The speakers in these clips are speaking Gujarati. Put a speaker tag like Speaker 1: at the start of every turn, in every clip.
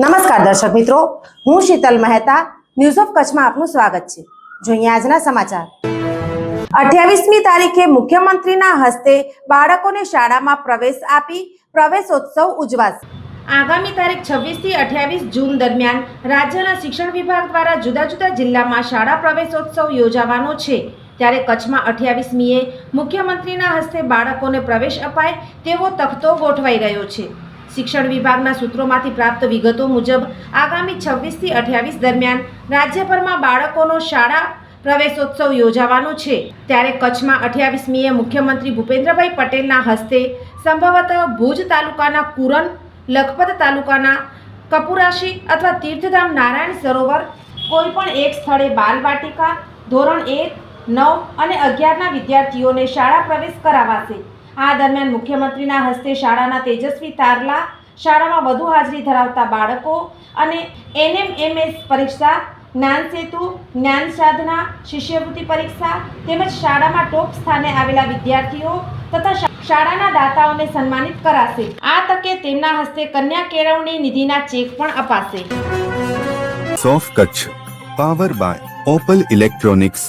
Speaker 1: નમસ્કાર દર્શક મિત્રો, હું શીતલ મહેતા ન્યૂઝ ઓફ કચ્છમાં આપનું સ્વાગત છે. જોઈએ આજના સમાચાર. અઠ્યાવીસમી તારીખે મુખ્યમંત્રીના હસ્તે બાળકોને શાળામાં પ્રવેશ આપી પ્રવેશોત્સવ ઉજવાશે. આગામી તારીખ છવ્વીસથી અઠ્યાવીસ જૂન દરમિયાન રાજ્યના શિક્ષણ વિભાગ દ્વારા જુદા જુદા જિલ્લામાં શાળા પ્રવેશોત્સવ યોજાવાનો છે. ત્યારે કચ્છમાં અઠ્યાવીસમીએ મુખ્યમંત્રીના હસ્તે બાળકોને પ્રવેશ અપાય તેવો તખતો ગોઠવાઈ રહ્યો છે. શિક્ષણ વિભાગના સૂત્રોમાંથી પ્રાપ્ત વિગતો મુજબ, આગામી છવ્વીસથી અઠ્યાવીસ દરમિયાન રાજ્યભરમાં બાળકોનો શાળા પ્રવેશોત્સવ યોજાવાનો છે. ત્યારે કચ્છમાં અઠ્યાવીસમીએ મુખ્યમંત્રી ભૂપેન્દ્રભાઈ પટેલના હસ્તે સંભવતઃ ભુજ તાલુકાના કુરન લખપત તાલુકાના કપુરાશી અથવા તીર્થધામ નારાયણ સરોવર કોઈપણ એક સ્થળે બાલવાટિકા ધોરણ એક, નવ અને અગિયારના વિદ્યાર્થીઓને શાળા પ્રવેશ કરાવાશે. આ દરમિયાન મુખ્યમંત્રીના હસ્તે શાળાના તેજસ્વી તારલા શાળામાં વધુ હાજરી ધરાવતા બાળકો અને એનએમએમએસ પરીક્ષા, જ્ઞાન સેતુ, જ્ઞાન સાધના, શિષ્યવૃત્તિ પરીક્ષા તેમજ શાળામાં ટોપ સ્થાને આવેલા વિદ્યાર્થીઓ તથા શાળાના દાતાઓને સન્માનિત કરાશે. આ તકે તેમના હસ્તે કન્યા કેળવણી નિધિના ચેક પણ અપાશે.
Speaker 2: સોફ Kutch, power by Opal electronics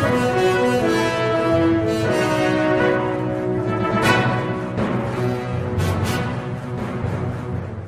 Speaker 1: Thank you.